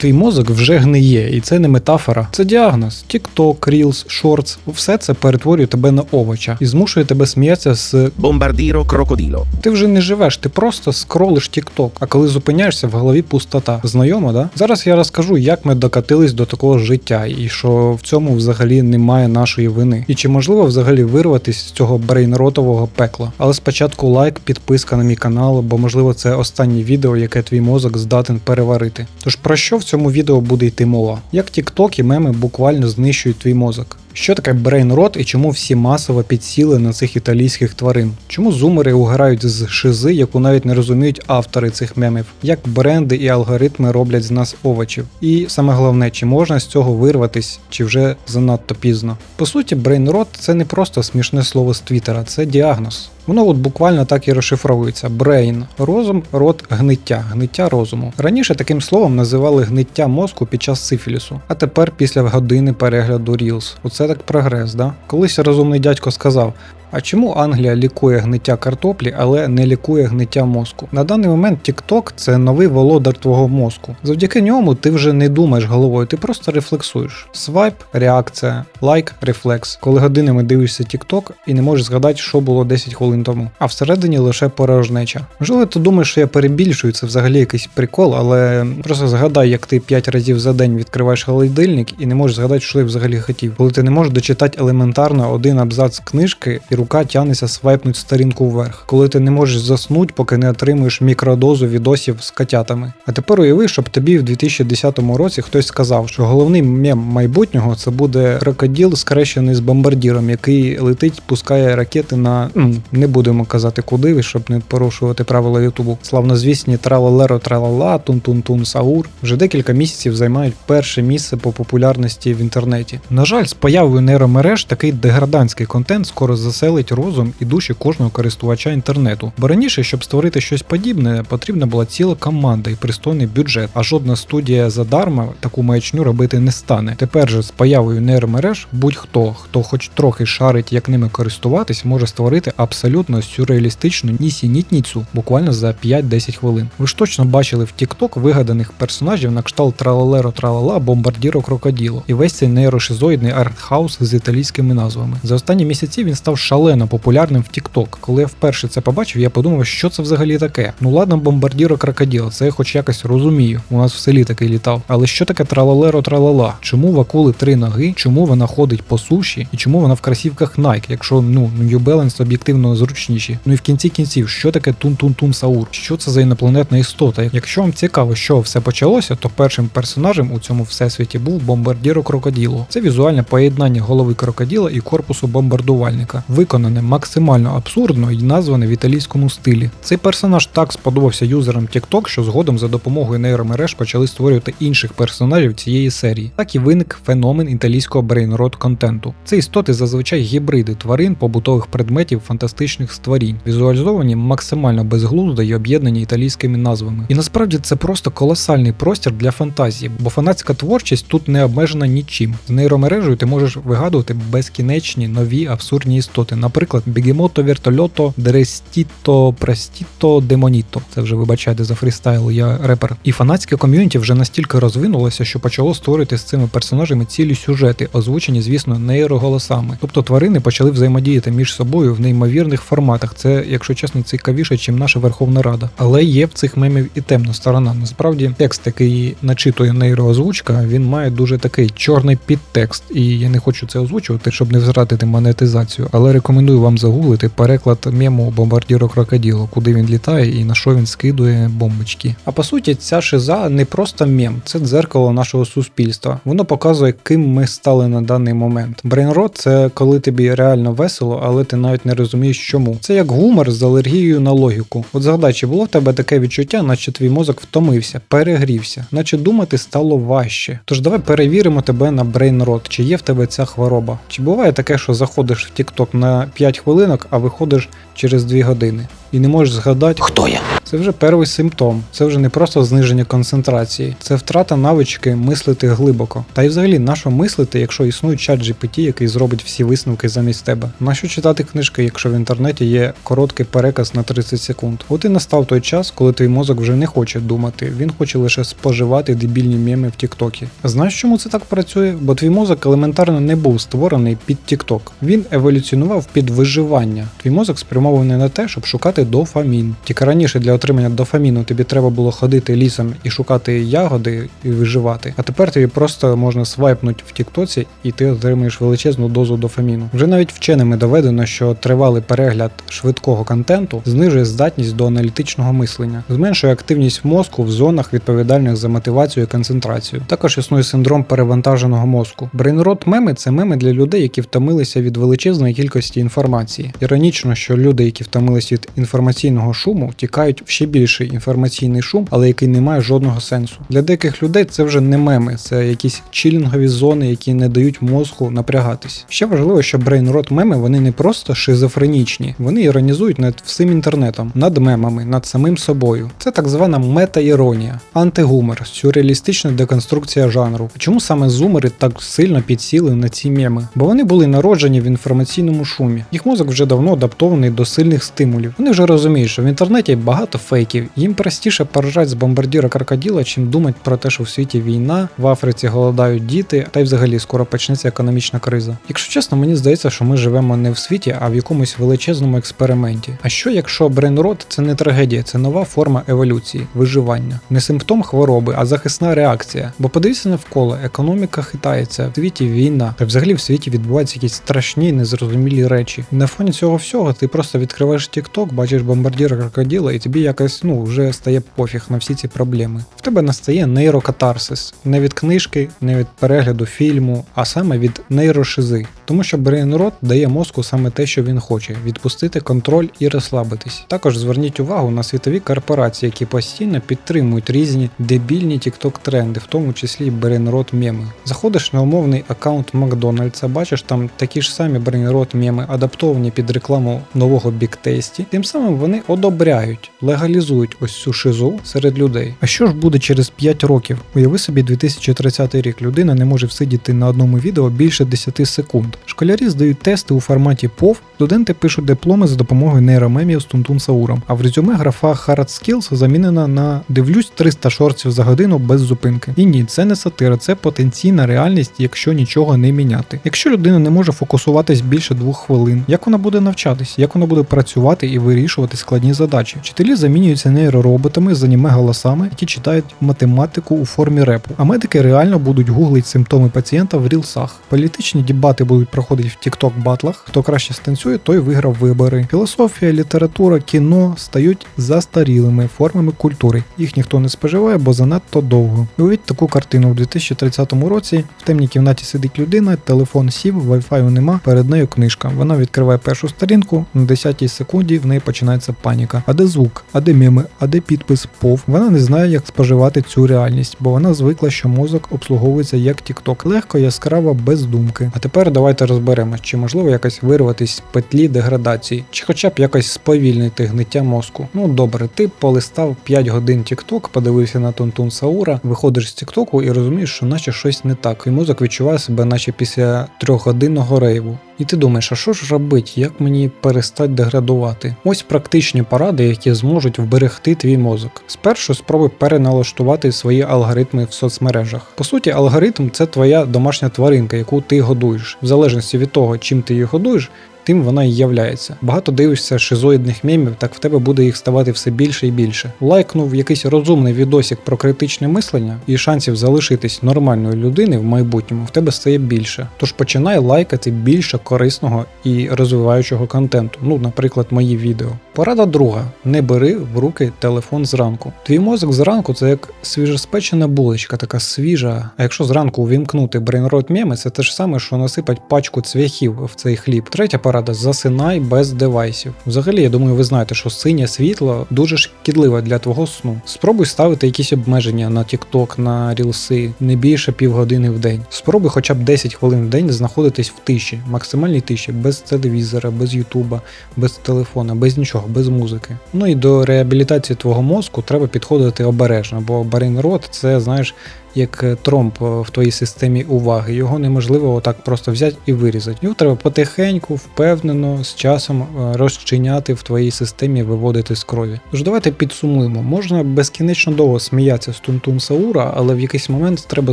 Твій мозок вже гниє, і це не метафора, це діагноз. TikTok, Reels, Shorts – все це перетворює тебе на овоча і змушує тебе сміятися з Bombardiro crocodilo. ти вже не живеш, ти просто скролиш TikTok, а коли зупиняєшся, в голові пустота. Знайомо, да? Зараз я розкажу, як ми докатились до такого життя, і що в цьому взагалі немає нашої вини. І чи можливо взагалі вирватися з цього брейнротового пекла. Але спочатку лайк, підписка на мій канал, бо можливо це останнє відео, яке твій мозок здатен переварити. Тож про що в цьому відео буде йти мова? Як TikTok і меми буквально знищують твій мозок? Що таке брейнрот і чому всі масово підсіли на цих італійських тварин? Чому зумери угорають з шизи, яку навіть не розуміють автори цих мемів? Як бренди і алгоритми роблять з нас овочів? І саме головне, чи можна з цього вирватись, чи вже занадто пізно? По суті, брейнрот це не просто смішне слово з Твіттера, це діагноз. Воно от буквально так і розшифровується: брейн розум, рот гниття, гниття розуму. Раніше таким словом називали гниття мозку під час сифілісу, а тепер після години перегляду Reels. Оце так прогрес, да? Колись розумний дядько сказав. А чому Англія лікує гниття картоплі, але не лікує гниття мозку? На даний момент TikTok – це новий володар твого мозку. Завдяки ньому ти вже не думаєш головою, ти просто рефлексуєш. Свайп, реакція, лайк, рефлекс. Коли годинами дивишся TikTok і не можеш згадати, що було 10 хвилин тому. А всередині лише порожнеча. Можливо, ти думаєш, що я перебільшую, це взагалі якийсь прикол, але просто згадай, як ти 5 разів за день відкриваєш холодильник і не можеш згадати, що ти взагалі хотів. Коли ти не можеш дочитати елементарно один абзац книжки і рука тягнеться свайпнуть сторінку вверх, коли ти не можеш заснути, поки не отримуєш мікродозу відосів з котятами. А тепер уяви, щоб тобі в 2010 році хтось сказав, що головний мем майбутнього це буде крокодил скрещений з бомбардіром, який летить, пускає ракети на не будемо казати куди, щоб не порушувати правила Ютубу. Славнозвісні тралалеро тралала, тун-тун-тун саур вже декілька місяців займають перше місце по популярності в інтернеті. На жаль, з появою нейромереж такий деградантський контент скоро заселить розум і душі кожного користувача інтернету. Бо раніше, щоб створити щось подібне, потрібна була ціла команда і пристойний бюджет, а жодна студія задарма таку маячню робити не стане. Тепер же з появою нейромереж будь-хто, хто хоч трохи шарить, як ними користуватись, може створити абсолютно сюрреалістичну нісенітницю буквально за 5-10 хвилин. Ви ж точно бачили в TikTok вигаданих персонажів на кшталт тралалеро тралала, бомбардіро крокоділо. І весь цей нейрошизоїдний артхаус з італійськими назвами. За останні місяці він став шалено популярним в TikTok. Коли я вперше це побачив, я подумав, що це взагалі таке. Ну ладно, бомбардіро крокоділо, це я хоч якось розумію. У нас в селі такий літав. Але що таке тралалеро тралала? Чому в акули три ноги? Чому вона ходить по суші? І чому вона в красівках Nike, якщо ну New Balance об'єктивно зручніші? Ну і в кінці кінців, що таке тун-тун-тун Саур? Що це за інопланетна істота? Якщо вам цікаво, що все почалося, то першим персонажем у цьому всесвіті був бомбардіро крокоділо. Це візуальне поєднання голови крокоділа і корпусу бомбардувальника, виконане максимально абсурдно і назване в італійському стилі. Цей персонаж так сподобався юзерам TikTok, що згодом за допомогою нейромереж почали створювати інших персонажів цієї серії. Так і виник феномен італійського брейнрот контенту. Це істоти зазвичай гібриди тварин, побутових предметів, фантастичних створінь, візуалізовані максимально безглуздо і об'єднані італійськими назвами. І насправді це просто колосальний простір для фантазії, бо фанатська творчість тут не обмежена нічим. З нейромережею ти можеш вигадувати безкінечні нові абсурдні істоти, наприклад, бігемото, вертольото, дрестіто, простіто, демоніто. Це вже вибачайте за фрістайл, я репер. І фанатське ком'юніті вже настільки розвинулося, що почало створити з цими персонажами цілі сюжети, озвучені, звісно, нейроголосами. Тобто тварини почали взаємодіяти між собою в неймовірних форматах. Це, якщо чесно, цікавіше, ніж наша Верховна Рада. Але є в цих мемів і темна сторона. Насправді, текст, який начитує нейроозвучка, він має дуже такий чорний підтекст. І я не хочу це озвучувати, щоб не втратити монетизацію. Але рекомендую вам загуглити переклад мему бомбардіро крокоділо, куди він літає і на що він скидує бомбочки. А по суті, ця шиза не просто мем, це дзеркало нашого суспільства. Воно показує, ким ми стали на даний момент. Брейнрот це коли тобі реально весело, але ти навіть не розумієш, чому. Це як гумор з алергією на логіку. От згадай, чи було в тебе таке відчуття, наче твій мозок втомився, перегрівся, наче думати стало важче. Тож давай перевіримо тебе на брейнрот, чи є в тебе ця хвороба. Чи буває таке, що заходиш в TikTok на 5 хвилинок, а виходиш через 2 години і не можеш згадати, Хто я? це вже перший симптом. Це вже не просто зниження концентрації, це втрата навички мислити глибоко. Та й взагалі, на що мислити, якщо існує чат GPT, який зробить всі висновки замість тебе? На що читати книжки, якщо в інтернеті є короткий переказ на 30 секунд? От і настав той час, коли твій мозок вже не хоче думати, він хоче лише споживати дебільні меми в Тіктокі. Знаєш, чому це так працює? Бо твій мозок елементарно не був створений під Тікток. Він еволюціонував під виживання. Твій мозок спрямований на те, щоб шукати дофамін. Тільки раніше для отримання дофаміну тобі треба було ходити лісом і шукати ягоди і виживати. А тепер тобі просто можна свайпнути в Тіктоці, і ти отримуєш величезну дозу дофаміну. Вже навіть вченими доведено, що тривалий перегляд швидкого контенту знижує здатність до аналітичного мислення, зменшує активність мозку в зонах відповідальних за мотивацію і концентрацію. Також існує синдром перевантаженого мозку. Брейнрот меми це меми для людей, які втомилися від величезної кількості інформації. Іронічно, що люди, які втомилися від інформаційного шуму, тікають в ще більший інформаційний шум, але який не має жодного сенсу. Для деяких людей це вже не меми, це якісь чілінгові зони, які не дають мозку напрягатись. Ще важливо, що брейнрот меми вони не просто шизофренічні, вони іронізують над всім інтернетом, над мемами, над самим собою. Це так звана мета-іронія, антигумор, сюрреалістична деконструкція жанру. Чому саме зумери так сильно підсіли на ці меми? Бо вони були народжені в інформаційному шумі. Їх мозок вже давно адаптований до сильних стимулів. Вони вже розуміють, що в інтернеті багато фейків. Їм простіше поржать з бомбардіра крокоділа, чим думати про те, що в світі війна, в Африці голодають діти, та й взагалі скоро почнеться економічна криза. Якщо чесно, мені здається, що ми живемо не в світі, а в якомусь величезному експерименті. А що якщо брейнрот це не трагедія, це нова форма еволюції, виживання, не симптом хвороби, а захисна реакція. Бо подивіться навколо, економіка хитається, в світі війна, та взагалі в світі відбуваються якісь страшні, незрозумілі речі. На фоні цього всього ти просто відкриваєш TikTok, бачиш бомбардіра крокодила, і тобі якось ну вже стає пофіг на всі ці проблеми. В тебе настає нейрокатарсис не від книжки, не від перегляду фільму, а саме від нейрошизи. Тому що брейнрот дає мозку саме те, що він хоче відпустити контроль і розслабитись. Також зверніть увагу на світові корпорації, які постійно підтримують різні дебільні TikTok тренди, в тому числі і брейнрот меми. Заходиш на умовний аккаунт Макдональдса, бачиш там такі ж самі брейнрот меми, адаптовані під рекламу нового біктесті. Тим самим вони одобряють, легалізують ось цю шизу серед людей. А що ж буде через 5 років? Уяви собі 2030 рік. Людина не може всидіти на одному відео більше 10 секунд. Школярі здають тести у форматі POV, студенти пишуть дипломи за допомогою нейромемів з Тунтун Сауром. А в резюме графа Hard Skills замінена на дивлюсь 300 шортів за годину без зупинки. І ні, це не сатира, це потенційна реальність, якщо нічого не міняти. Якщо людина не може фокусуватись більше двох хвилин, як вона буде навчатись, як вона буде працювати і вирішувати складні задачі? Вчителі замінюються нейророботами з аніме голосами, які читають математику у формі репу. А медики реально будуть гуглити симптоми пацієнта в рілсах. Політичні дебати будуть проходити в TikTok батлах. Хто краще станцює, той виграв вибори. Філософія, література, кіно стають застарілими формами культури. Їх ніхто не споживає, бо занадто довго. Уявіть таку картину у 2030 році. В темній кімнаті сидить людина, телефон сів, вайфаю нема, перед нею книжка. Вона відкриває першу сторінку, на 10 секунді в неї починається паніка. А де звук, а де меми, а де підпис пов. Вона не знає, як споживати цю реальність, бо вона звикла, що мозок обслуговується як TikTok. легко, яскраво, без думки. А тепер давайте розберемось, чи можливо якось вирватися з петлі деградації, чи хоча б якось сповільнити гниття мозку. Ну добре, ти полистав 5 годин TikTok, подивився на Тунтун Саура, виходиш з TikTok і розумієш, що наче щось не так, і мозок відчуває себе, наче після трьохгодинного рейву. І ти думаєш, а що ж робити, як мені перестати деградувати? Ось практичні поради, які зможуть вберегти твій мозок. Спершу спробуй переналаштувати свої алгоритми в соцмережах. По суті, алгоритм це твоя домашня тваринка, яку ти годуєш. В залежності від того, чим ти її годуєш, тим вона і являється. Багато дивишся шизоїдних мемів, так в тебе буде їх ставати все більше і більше. Лайкнув якийсь розумний відосик про критичне мислення, і шансів залишитись нормальною людиною в майбутньому в тебе стає більше. Тож починай лайкати більше корисного і розвиваючого контенту. Ну, наприклад, мої відео. Порада друга: не бери в руки телефон зранку. Твій мозок зранку це як свіжоспечена булочка, така свіжа. А якщо зранку увімкнути брейнрот меми, це те ж саме, що насипать пачку цвяхів в цей хліб. Третя порада порада: засинай без девайсів. Взагалі, я думаю, ви знаєте, що синє світло дуже шкідливе для твого сну. Спробуй ставити якісь обмеження на TikTok, на рілси, не більше півгодини в день. Спробуй хоча б 10 хвилин в день знаходитись в тиші, максимальній тиші, без телевізора, без ютуба, без телефона, без нічого, без музики. Ну і до реабілітації твого мозку треба підходити обережно, бо брейнрот це, знаєш, як е, тромб е, в твоїй системі уваги. Його неможливо отак просто взяти і вирізати. Його треба потихеньку, впевнено, з часом е, розчиняти в твоїй системі, виводити з крові. Тож давайте підсумуємо. Можна безкінечно довго сміятися з Тунтун Саура, але в якийсь момент треба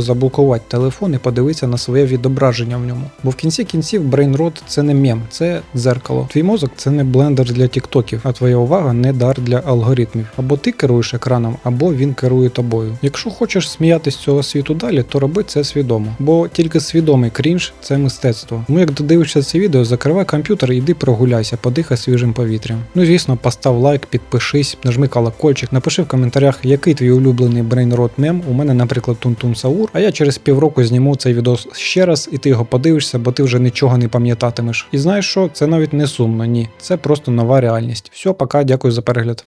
заблокувати телефон і подивитися на своє відображення в ньому. Бо в кінці кінців брейнрот це не мем, це дзеркало. Твій мозок це не блендер для тіктоків, а твоя увага не дар для алгоритмів. Або ти керуєш екраном, або він керує тобою. Якщо хочеш сміятись з цього світу далі, то роби це свідомо. Бо тільки свідомий крінж це мистецтво. Тому як додивишся це відео, закривай комп'ютер і йди прогуляйся, подихай свіжим повітрям. Ну звісно, постав лайк, підпишись, нажми колокольчик, напиши в коментарях, який твій улюблений брейнрот мем. У мене, наприклад, Тунтун Саур. А я через півроку зніму цей відео ще раз, і ти його подивишся, бо ти вже нічого не пам'ятатимеш. І знаєш що? Це навіть не сумно, ні. Це просто нова реальність. Все, пока, дякую за перегляд.